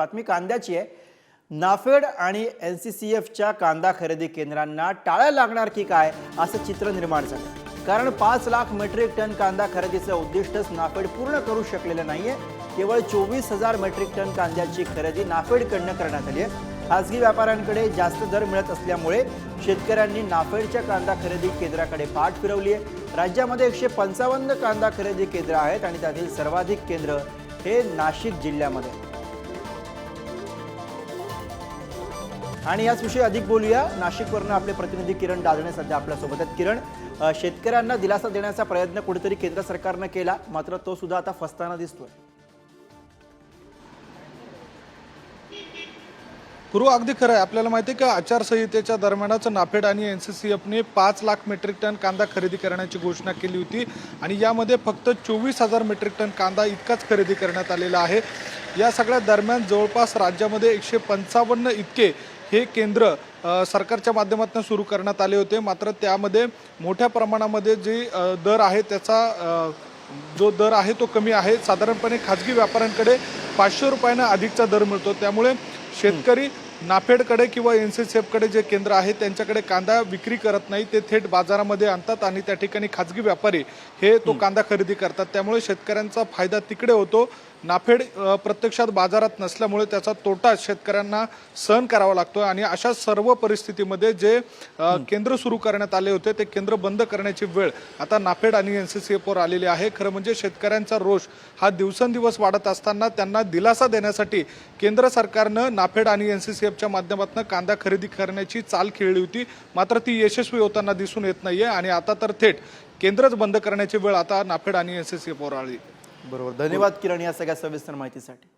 बातमी कांद्याची आहे. नाफेड आणि एन सी सी एफच्या कांदा खरेदी केंद्रांना टाळ्या लागणार की काय असं चित्र निर्माण झालं. कारण पाच लाख मेट्रिक टन कांदा खरेदीचं उद्दिष्टच नाफेड पूर्ण करू शकलेलं नाहीये. केवळ चोवीस हजार मेट्रिक टन कांद्याची खरेदी नाफेडकडनं करण्यात आली आहे. खासगी व्यापाऱ्यांकडे जास्त दर मिळत असल्यामुळे शेतकऱ्यांनी नाफेडच्या कांदा खरेदी केंद्राकडे पाठ फिरवली आहे राज्यामध्ये एकशे पंचावन्न कांदा खरेदी केंद्र आहेत आणि त्यातील सर्वाधिक केंद्र हे नाशिक जिल्ह्यामध्ये. आणि याच विषयी अधिक बोलूया. नाशिकवरनं आपले प्रतिनिधी किरण दादणे सध्या आपल्यासोबत आहेत. किरण शेतकऱ्यांना दिलासा देण्याचा प्रयत्न कुठेतरी केंद्र सरकारनं केला मात्र तो सुद्धा आता फसताना दिसतोय. गुरु अगदी खरं आहे. आपल्याला माहिती आहे की आचारसंहितेच्या दरम्यानच नाफेड आणि एन सी सी एफने पाच लाख मेट्रिक टन कांदा खरेदी करण्याची घोषणा केली होती आणि यामध्ये फक्त चोवीस हजार मेट्रिक टन कांदा इतकाच खरेदी करण्यात आलेला आहे. या सगळ्या दरम्यान जवळपास राज्यामध्ये एकशे पंचावन्न इतके हे केंद्र सरकारच्या माध्यमातून सुरू करण्यात आले होते. मात्र त्यामध्ये मोठ्या प्रमाणामध्ये जे दर आहे त्याचा जो दर आहे तो कमी आहे. साधारणपणे खाजगी व्यापाऱ्यांकडे पाचशे रुपयानं अधिकचा दर मिळतो. त्यामुळे शेतकरी नाफेडकडे किंवा एन सी सी एफकडे जे केंद्र आहे त्यांच्याकडे कांदा विक्री करत नाही ते थेट बाजारामध्ये आणतात आणि त्या ठिकाणी खाजगी व्यापारी हे तो कांदा खरेदी करतात. त्यामुळे शेतकऱ्यांचा फायदा तिकडे होतो. नाफेड प्रत्यक्षात बाजारात नसल्यामुळे त्याचा तोटा शेतकऱ्यांना सहन करावा लागतो आणि अशा सर्व परिस्थितीमध्ये जे केंद्र सुरू करण्यात आले होते ते केंद्र बंद करण्याची वेळ आता नाफेड आणि एन सी सी एफवर आलेली आहे. खरं म्हणजे शेतकऱ्यांचा रोष हा दिवसेंदिवस वाढत असताना त्यांना दिलासा देण्यासाठी केंद्र सरकारनं नाफेड आणि एन सी सी एफच्या माध्यमातून कांदा खरेदी करण्याची चाल खेळली होती. मात्र ती यशस्वी होताना दिसून येत नाहीये आणि आता तर थेट केंद्रच बंद करण्याची वेळ आता नाफेड आणि एस एस सी आली बरोबर. धन्यवाद किरण या सगळ्या सविस्तर माहितीसाठी.